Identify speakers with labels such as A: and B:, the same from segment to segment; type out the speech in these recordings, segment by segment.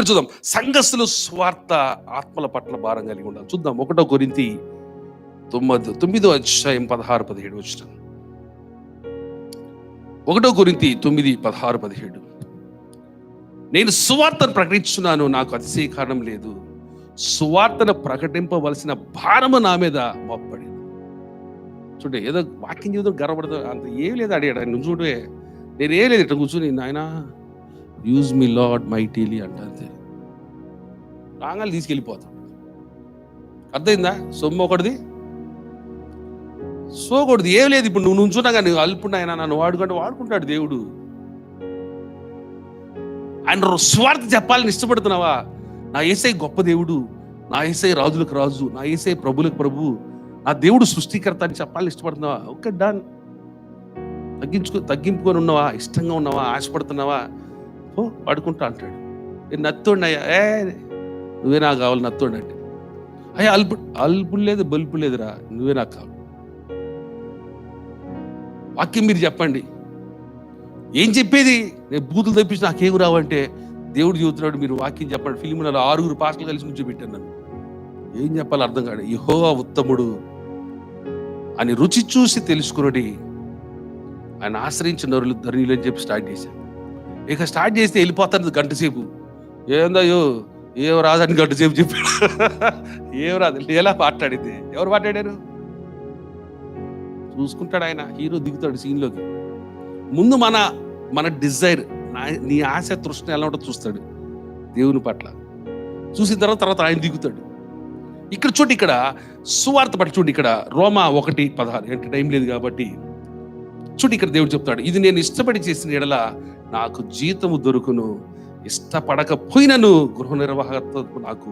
A: చూద్దాం. సంఘస్థులు స్వార్థ ఆత్మల పట్ల భారం కలిగి ఉండాలి. చూద్దాం. ఒకటో కొరింతి తొమ్మిది తొమ్మిదో అధ్యాయం పదహారు పదిహేడు వచ్చిన. ఒకటో గురించి తొమ్మిది పదహారు పదిహేడు. నేను సువార్తను ప్రకటించున్నాను నాకు అతిశయ కారణం లేదు. సువార్తను ప్రకటింపవలసిన భారము నా మీద మోపడి చూడే ఏదో వాక్యం జీవితం గర్వపడదు అంత ఏం లేదు అడిగాడు ఆయన నువ్వు చూడే నేను ఏం లేదు ఇట్లా కూర్చుని నాయనా యూజ్ మీ లాడ్ మైటీలీ అంట అంతే రాగాలు తీసుకెళ్ళిపోతాం. అర్థమైందా? సొమ్ము ఒకటిది. సోకూడదు ఏం లేదు ఇప్పుడు నువ్వు నుంచున్నా కానీ అల్పుడు ఆయన నన్ను వాడుకుంటే వాడుకుంటాడు దేవుడు. ఆయన స్వార్థ చెప్పాలని ఇష్టపడుతున్నావా? నా ఏసై గొప్ప దేవుడు నా ఏసై రాజులకు రాజు నా ఏసై ప్రభులకు ప్రభు నా దేవుడు సృష్టికర్త అని చెప్పాలని ఇష్టపడుతున్నావా? ఓకే డన్ తగ్గించుకో తగ్గింపుకొని ఉన్నావా? ఇష్టంగా ఉన్నావా? ఆశపడుతున్నావా? ఓ పడుకుంటా అంటాడు. నేను నత్తోడినయ్యా ఏ నువ్వే నాకు కావాలి నత్తోడి అంటే. అయ్యా అల్పు అల్పు లేదు బల్పు లేదురా నువ్వే నాకు కావాలి. వాక్యం మీరు చెప్పండి. ఏం చెప్పేది? నేను బూతులు తెప్పించి నాకేం రావంటే దేవుడు చెబుతున్నాడు మీరు వాక్యం చెప్పండి. ఫిలిములలో ఆరుగురు పాటలు కలిసి కూర్చోబెట్టాను నన్ను. ఏం చెప్పాలి అర్థం కాదు యహోవా ఉత్తముడు అని రుచి చూసి తెలుసుకున్నది ఆయన ఆశ్రయించిన నరులు ధరణిలు అని చెప్పి స్టార్ట్ చేశాను ఇక స్టార్ట్ చేస్తే వెళ్ళిపోతాను గంట సేపు ఏందయ్యో ఏం రాదని గంట సేపు చెప్పాడు. ఏం రాదు ఎలా మాట్లాడింది? ఎవరు మాట్లాడారు? చూసుకుంటాడు ఆయన హీరో దిగుతాడు సీన్లోకి. ముందు మన మన డిజైర్ నీ ఆశ తృష్ణ ఎలా ఉంటుందో చూస్తాడు దేవుని పట్ల. చూసిన తర్వాత తర్వాత ఆయన దిగుతాడు. ఇక్కడ చూడు ఇక్కడ సువార్త పట్ల చూడు ఇక్కడ రోమా ఒకటి పదహారు అంటే టైం లేదు కాబట్టి. చూడు ఇక్కడ దేవుడు చెప్తాడు ఇది నేను ఇష్టపడి చేసిన ఎడల నాకు జీతము దొరుకును ఇష్టపడకపోయినను గృహ నిర్వాహకత్వం నాకు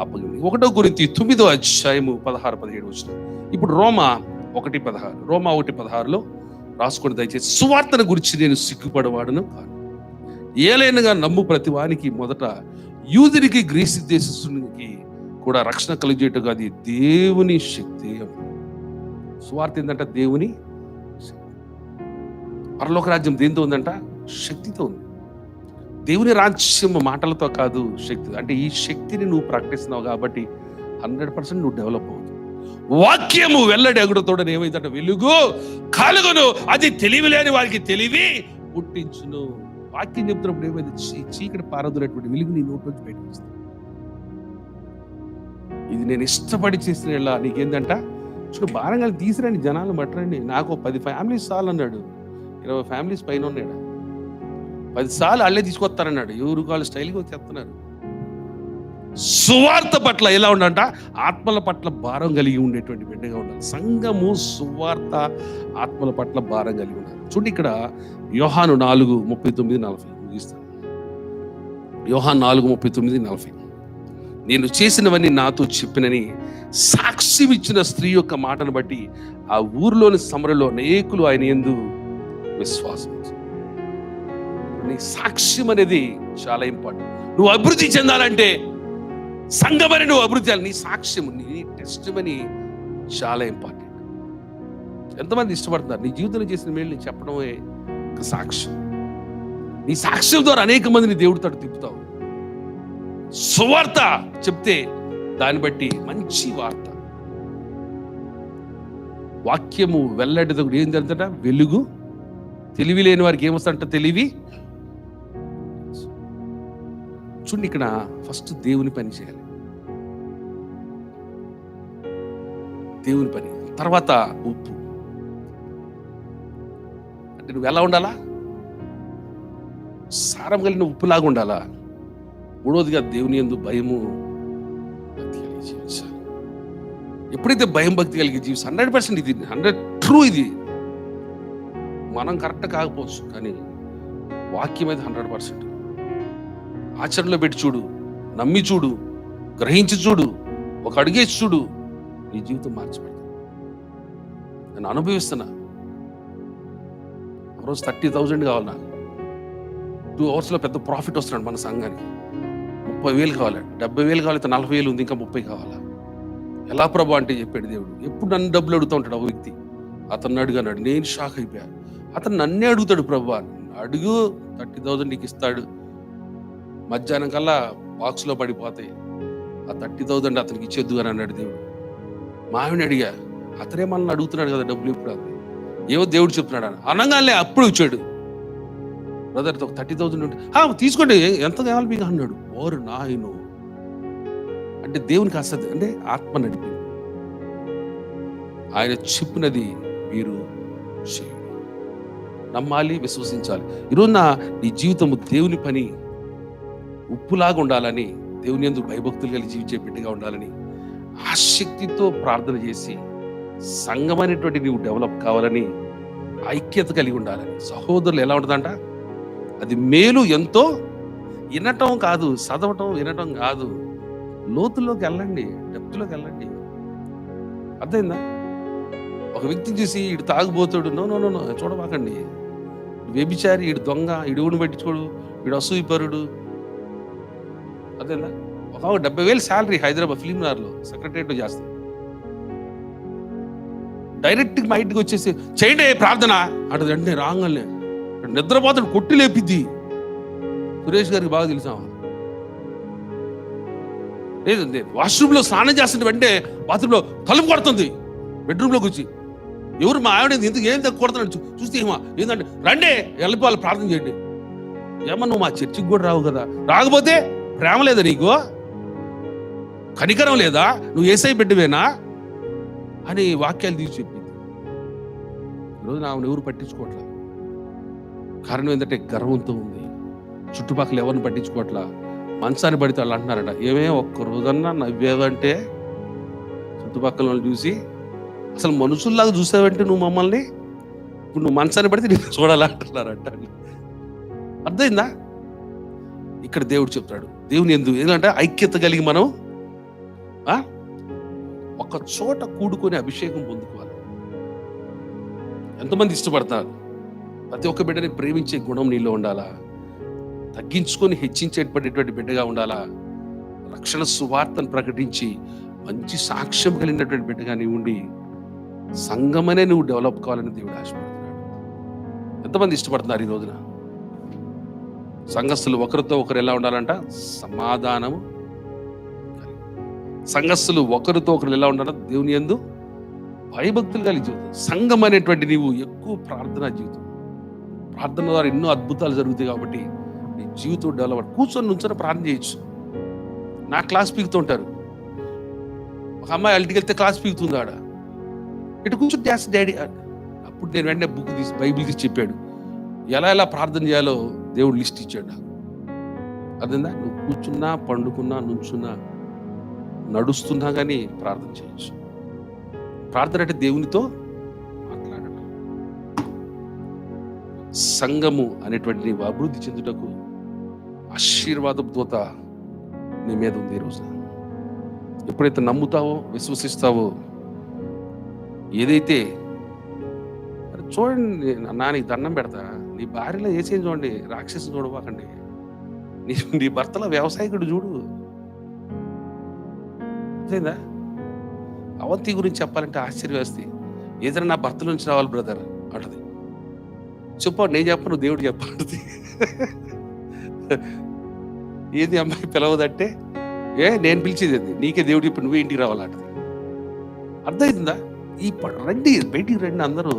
A: అప్పగింది. ఒకటో గురించి తొమ్మిదో అధ్యాయము పదహారు పదిహేడు వచ్చిన ఇప్పుడు రోమా ఒకటి పదహారు రోమా ఒకటి పదహారులో రాసుకొని దయచేసి సువార్తను గురించి నేను సిగ్గుపడవాడను కాను. ఏలైనగా నమ్ము ప్రతి వానికి మొదట యూదునికి గ్రీసు దేశస్తునికి కూడా రక్షణ కలిగేట్టుగా అది దేవుని శక్తి సువార్త ఏంటంట దేవుని పరలోక రాజ్యం దేంతో ఉందంట? శక్తితో ఉంది. దేవుని రాజ్యం మాటలతో కాదు శక్తి. అంటే ఈ శక్తిని నువ్వు ప్రకటిస్తున్నావు కాబట్టి హండ్రెడ్ పర్సెంట్ నువ్వు డెవలప్ అవుతుంది వాక్యము వెల్లడి అగుడతోడని ఏమైందంటే వెలుగు కలుగును. అది తెలివి లేని వారికి తెలివి పుట్టించును. వాక్యం చెప్తున్నప్పుడు ఏమైంది? చీ- చీకటి పారదులేటువంటి వెలుగు నీ నోటి నుంచి బయటకు వస్తుంది. ఇది నేను ఇష్టపడి చేసిన ఇలా నీకేందంట? చూడు భారంగా తీసిరండి జనాలు మట్టరండి. నాకు పది ఫ్యామిలీస్ చాలు అన్నాడు ఇరవై ఫ్యామిలీస్ పైన ఉన్నాడు పది సార్లు అల్లే తీసుకొస్తారన్నాడు. ఎవరు వాళ్ళు స్టైల్గా వచ్చేస్తున్నారు. సువార్త పట్ల ఎలా ఉండంట? ఆత్మల పట్ల భారం కలిగి ఉండేటువంటి బిడ్డగా ఉండాలి. సంఘము సువార్త ఆత్మల పట్ల భారం కలిగి ఉండాలి. చూడండి ఇక్కడ యోహాను నాలుగు ముప్పై తొమ్మిది నలభై. ముగిస్తాను. యోహాన్ నాలుగు ముప్పై తొమ్మిది నలభై. నేను చేసినవన్నీ నాతో చెప్పినని సాక్ష్యం ఇచ్చిన స్త్రీ యొక్క మాటను బట్టి ఆ ఊరిలోని సమరలో అనేకులు ఆయన ఎందు విశ్వాసం నీ సాక్ష్యం అనేది చాలా ఇంపార్టెంట్. నువ్వు అభివృద్ధి చెందాలంటే సంఘమని నువ్వు అభివృద్ధి చేయాలి. నీ సాక్ష్యం నీ టెస్ట్ అని చాలా ఇంపార్టెంట్. ఎంతమంది ఇష్టపడుతున్నారు? నీ జీవితంలో చేసిన మేలు చెప్పడమే ఒక సాక్ష్యం. నీ సాక్ష్యం ద్వారా అనేక మందిని దేవుడి తిప్పుతావు. సువార్త చెప్తే దాన్ని బట్టి మంచి వార్త. వాక్యము వెల్లడిదొకటి ఏం జరుగుతుంట వెలుగు. తెలివి లేని వారికి ఏమొస్తుంట తెలివి. చూడండి ఇక్కడ ఫస్ట్ దేవుని పని చేయాలి. దేవుని పని. తర్వాత ఉప్పు అంటే నువ్వు ఎలా ఉండాలా? సారం కలిగిన ఉప్పులాగా ఉండాలా? మూడవదిగా దేవుని ఎందు భయము భక్తి కలిగి జీవించాలి. ఎప్పుడైతే భయం భక్తి కలిగి జీవిస్తా హండ్రెడ్ పర్సెంట్ ఇది హండ్రెడ్ ట్రూ ఇది. మనం కరెక్ట్ కాకపోవచ్చు కానీ వాక్యం అయితే హండ్రెడ్ పర్సెంట్. ఆచరణలో పెట్టి చూడు నమ్మి చూడు గ్రహించి చూడు ఒక అడిగేసి చూడు నీ జీవితం మార్చిపెడతా నేను అనుభవిస్తున్నా. రోజు థర్టీ థౌజండ్ కావాలి నాకు. టూ అవర్స్లో పెద్ద ప్రాఫిట్ వస్తున్నాడు మన సంఘానికి. ముప్పై వేలు కావాలి. డెబ్బై వేలు కావాలి నలభై వేలు ఉంది ఇంకా ముప్పై కావాలా? ఎలా ప్రభు అంటే చెప్పాడు దేవుడు. ఎప్పుడు నన్ను డబ్బులు అడుగుతూ ఉంటాడు ఆ వ్యక్తి? అతన్ని అడిగాడు నేను షాక్ అయిపోయా. అతను నన్నే అడుగుతాడు ప్రభు. అడుగు థర్టీ థౌజండ్ నీకు ఇస్తాడు. మధ్యాహ్నం కల్లా బాక్స్లో పడిపోతాయి. ఆ థర్టీ థౌజండ్ అతనికి ఇచ్చేద్దు అని అన్నాడు దేవుడు. మా ఆవిడని అడిగా అతనే మనల్ని అడుగుతున్నాడు కదా డబ్బులు ఇప్పుడు అంది ఏవో దేవుడు చెప్తున్నాడు అని. అనగానే అప్పుడు ఇచ్చాడు. బ్రదర్ థర్టీ థౌజండ్ ఉంటే "ఆ, తీసుకోండి ఎంత కావాలి మీకు? అన్నాడు. ఓరు నాయను. అంటే దేవునికి అసలు అంటే ఆత్మ నడిపి ఆయన చెప్పినది మీరు చేయండి. నమ్మాలి విశ్వసించాలి. ఈరోజు నా నీ జీవితము దేవుని పని. ఉప్పులాగా ఉండాలని దేవుని ఎందుకు భయభక్తులు కలిగి జీవించే బిడ్డగా ఉండాలని ఆసక్తితో ప్రార్థన చేసి సంఘం అనేటువంటి నీవు డెవలప్ కావాలని ఐక్యత కలిగి ఉండాలని. సహోదరులు ఎలా ఉంటుందంట? అది మేలు ఎంతో వినటం కాదు చదవటం వినటం కాదు. లోతుల్లోకి వెళ్ళండి డెప్త్లోకి వెళ్ళండి. అర్థమైందా? ఒక వ్యక్తిని చూసి ఇడు తాగుబోతాడు నో నో నో నో చూడబాకండి వ్యభిచారి ఇడు దొంగ ఇడుగుని పెట్టించుకోడు ఇడు అసూయపరుడు అదేనా ఒక డెబ్బై వేలు శాలరీ హైదరాబాద్ ఫిలిం నార్లో సెక్రటరియట్లో చేస్తాం. డైరెక్ట్ మా ఇంటికి వచ్చేసి చేయండి ప్రార్థన? అటు వెంటనే రాగానే. నిద్రపోతాడు కొట్టి లేపిద్ది. సురేష్ గారికి బాగా తెలుసా లేదు వాష్రూమ్లో స్నానం చేస్తుంటే వెంటనే బాత్రూంలో తలుపు కొడుతుంది. బెడ్రూమ్లోకి వచ్చి ఎవరు మా ఆవిడ ఎందుకు ఏం తక్కువ కొడుతున్నాడు? చూస్తే ఏమా ఏంటంటే రండి వెళ్ళిపోవాలి ప్రార్థన చేయండి. ఏమన్నా నువ్వు మా చర్చికి కూడా రావు కదా. రాకపోతే ప్రేమ లేదా నీకు? కనికరం లేదా? నువ్వు ఏసై బిడ్డవేనా? అని వాక్యాలు తీసి చెప్పింది. ఈరోజు నా ఎవరు పట్టించుకోవట్లా? కారణం ఏంటంటే గర్వంతో ఉంది. చుట్టుపక్కల ఎవరిని పట్టించుకోవట్లా? మంచాన్ని పడితే వాళ్ళు అంటున్నారట ఏమే ఒక్క రోజన్నా నవ్వేవంటే? చుట్టుపక్కల వాళ్ళు చూసి అసలు మనుషుల్లాగా చూసావంటే నువ్వు మమ్మల్ని? ఇప్పుడు నువ్వు మంచాన్ని పడితే నేను చూడాలా అంటున్నారంట అర్థమైందా? ఇక్కడ దేవుడు చెప్తాడు దేవుని ఎందుకు ఏంటంటే ఐక్యత కలిగి మనం ఆ? ఒక చోట కూడుకొని అభిషేకం పొందుకోవాలి. ఎంతమంది ఇష్టపడతారు? ప్రతి ఒక్క బిడ్డని ప్రేమించే గుణం నీలో ఉండాలా? తగ్గించుకొని హెచ్చించేటటువంటి బిడ్డగా ఉండాలా? రక్షణ సువార్తను ప్రకటించి మంచి సాక్ష్యం కలిగినటువంటి బిడ్డగా నీవు ఉండి సంఘమనే నువ్వు డెవలప్ కావాలని దేవుడు ఆశపడుతున్నాడు. ఎంతమంది ఇష్టపడుతున్నారు ఈ రోజున? సంఘస్థులు ఒకరితో ఒకరు ఎలా ఉండాలంట? సమాధానము సంఘస్థులు ఒకరితో ఒకరు ఎలా ఉండాలంట? దేవుని ఎందు భయభక్తులు కలిగి జీవితం. సంఘం అనేటువంటి నీవు ఎక్కువ ప్రార్థనా జీవితం. ప్రార్థన ద్వారా ఎన్నో అద్భుతాలు జరుగుతాయి కాబట్టి నీ జీవితం డెవలప్ కూర్చొని నుంచొని ప్రార్థన చేయొచ్చు. నా క్లాస్ పీకుతూ ఉంటారు. ఒక అమ్మాయి అల్టికి వెళ్తే క్లాస్ పీకుతుంది ఆడ. ఇటు కూర్చొని చేస్తా డాడీ. అప్పుడు నేను వెంటనే బుక్ తీసి బైబిల్ తీసి చెప్పాడు. ఎలా ఎలా ప్రార్థన చేయాలో దేవుడు లిస్ట్ ఇచ్చాడు నాకు. అదేందా? నువ్వు కూర్చున్నా పండుకున్నా నుంచున్నా నడుస్తున్నా కానీ ప్రార్థన చేయొచ్చు. ప్రార్థన అంటే దేవునితో మాట్లాడటం. సంఘము అనేటువంటి అభివృద్ధి చెందుటకు ఆశీర్వాదపు దూత నీ మీద ఉంది ఈరోజు ఎప్పుడైతే నమ్ముతావో విశ్వసిస్తావో ఏదైతే చూడండి నా దండం పెడతా. నీ భార్యలో ఏసేం చూడండి రాక్షసు చూడబాకండి. నీ నీ భర్తలో వ్యవసాయకుడు చూడు. అదేందా అవంతి గురించి చెప్పాలంటే ఆశ్చర్యవేస్తి ఏదైనా నా భర్త నుంచి రావాలి బ్రదర్ అంటది. చెప్పు నేను చెప్పను దేవుడు చెప్పండి ఏది అమ్మాయి పిలవదంటే ఏ నేను పిలిచేది నీకే దేవుడు చెప్పి నువ్వే ఇంటికి రావాలంటది అర్థమైందా? ఈ ప- రండి బయటికి రండి అందరూ.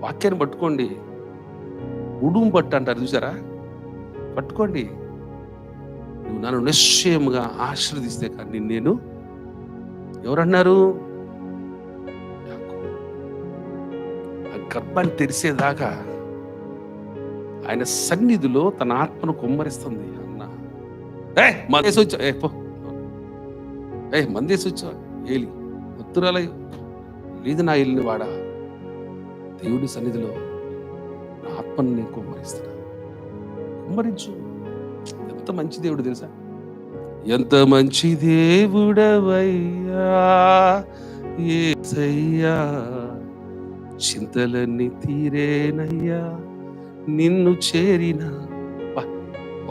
A: వాక్యాన్ని పట్టుకోండి. ఉడుము పట్టు అంటారు చూసారా? పట్టుకోండి. నువ్వు నన్ను నిశ్చయముగా ఆశీర్వదిస్తే కానీ నేను ఎవరన్నారు? ఆ గర్భాన్ని తెరిసేదాకా ఆయన సన్నిధిలో తన ఆత్మను కుమ్మరిస్తుంది అన్న. ఏ మందేసి వచ్చా ఏ పో. ఏ మందేసి వచ్చా ఏలి ఉత్తరాలయ్యో. లేదు నా వెళ్ళిన వాడా. దేవుడి సన్నిధిలో ఆత్మను నేను కుమ్మరిస్తున్నా కుమ్మరించు. ఎంత మంచి దేవుడు తెలుసా? ఎంత మంచి దేవుడవయ్యా ఏసయ్యా చింతలన్నీ తీరేనయ్యా నిన్ను చేరిన.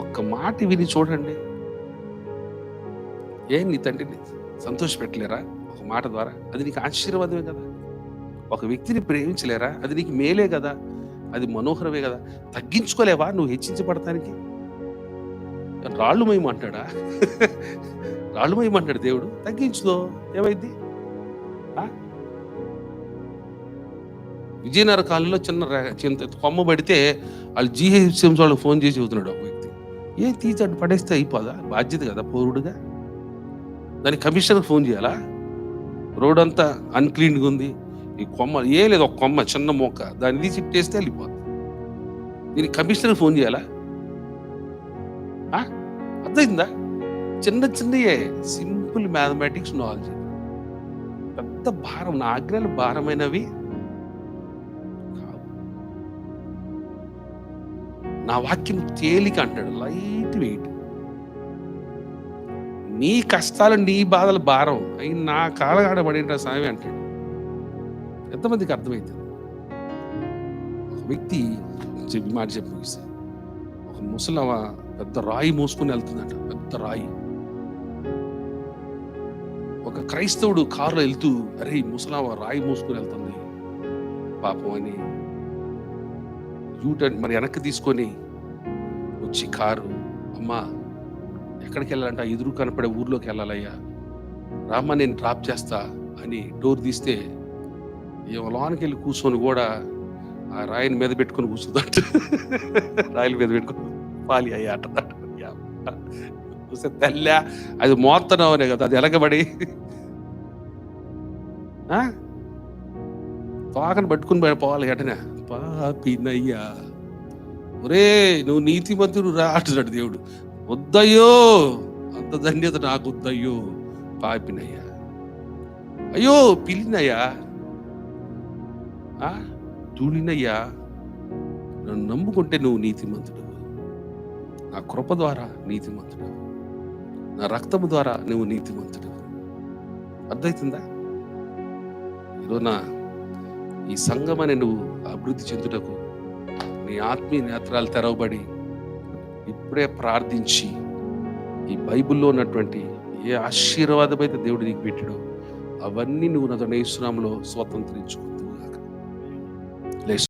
A: ఒక్క మాట విని చూడండి. ఏ నీ తండ్రిని సంతోషపెట్టలేరా? ఒక మాట ద్వారా. అది నీకు ఆశీర్వాదమే కదా. ఒక వ్యక్తిని ప్రేమించలేరా? అది నీకు మేలే కదా. అది మనోహరమే కదా. తగ్గించుకోలేవా నువ్వు హెచ్చించబడటానికి రాళ్ళు మయమంటాడా రాళ్ళు మయమంటాడు దేవుడు. తగ్గించుదో ఏమైంది? విజయనగర కాలంలో చిన్న చిన్న కొమ్మ పడితే వాళ్ళు జీహెచ్ఎంస్ వాళ్ళకి ఫోన్ చేసి చెబుతున్నాడు ఒక వ్యక్తి. ఏ తీసి అటు పడేస్తే అయిపోదా? బాధ్యత కదా పౌరుడుగా. దానికి కమిషనర్కి ఫోన్ చేయాలా? రోడ్ అంతా అన్క్లీన్గా ఉంది. ఈ కొమ్మ ఏ లేదు ఒక కొమ్మ చిన్న మొక్క దాన్ని తీసి ఇట్టేస్తే వెళ్ళిపోతుంది దీనికి కమిషనర్ ఫోన్ చేయాలా? ఆ? అర్థమైందా? చిన్న చిన్నయే సింపుల్ మ్యాథమెటిక్స్ నాలెడ్జ్ పెద్ద భారం నా ఆజ్ఞలు భారమైనవి నా వాక్యం తేలిక అంటాడు లైట్ వెయిట్. నీ కష్టాలు నీ బాధలు భారం. అయి నా కాలగాడ పడిన స్వామి అంటాడు. ఎంతమందికి అర్థమైంది? ఒక వ్యక్తి చెప్పి మాట చెప్పి ముగిస్తే ఒక ముసలవ పెద్ద రాయి మోసుకుని వెళ్తుందంట పెద్ద రాయి. ఒక క్రైస్తవుడు కారులో వెళ్తూ అరే ముసలావ రాయి మోసుకుని వెళ్తుంది పాపం అని యూటర్న్ మరి వెనక్కి తీసుకొని వచ్చి కారు అమ్మా ఎక్కడికి వెళ్ళాలంట? ఎదురు కనపడే ఊర్లోకి వెళ్ళాలయ్యా. రామ్మ నేను డ్రాప్ చేస్తా అని డోర్ తీస్తే ఏమో లోనికి వెళ్ళి కూర్చొని కూడా ఆ రాయిని మీద పెట్టుకొని కూర్చుందంట. రాయిల మీద పెట్టుకుని పాలి అయ్యాట అంటున్నాడు చూస్తే తెల్ల అది మోస్తున్నావనే కదా అది ఎలగబడి. ఆ? తోకను పట్టుకుని పోయి పోవాలి ఎటనే పాపినయ్యా ఒరే నువ్వు నీతిమంతుడు రా అంటున్నాడు దేవుడు. వద్దయ్యో అంత ధన్యత నాకు వద్దయ్యో పాపినయ్యా అయ్యో పిలినయ్యా ఆ? ధూళినయ్యా నన్ను నమ్ముకుంటే నువ్వు నీతిమంతుడు నా కృప ద్వారా నీతిమంతుడు నా రక్తము ద్వారా నువ్వు నీతిమంతుడు అర్థమవుతుందా ఈరోజున ఈ అని నువ్వు అభివృద్ధి చెందుటకు నీ ఆత్మీయ నేత్రాలు తెరవబడి ఇప్పుడే ప్రార్థించి ఈ బైబిల్లో ఉన్నటువంటి ఏ ఆశీర్వాదమైతే దేవుడు నీకు పెట్టాడో అవన్నీ నువ్వు నాతో నేస్తున్నాంలో స్వతంత్రించుకో.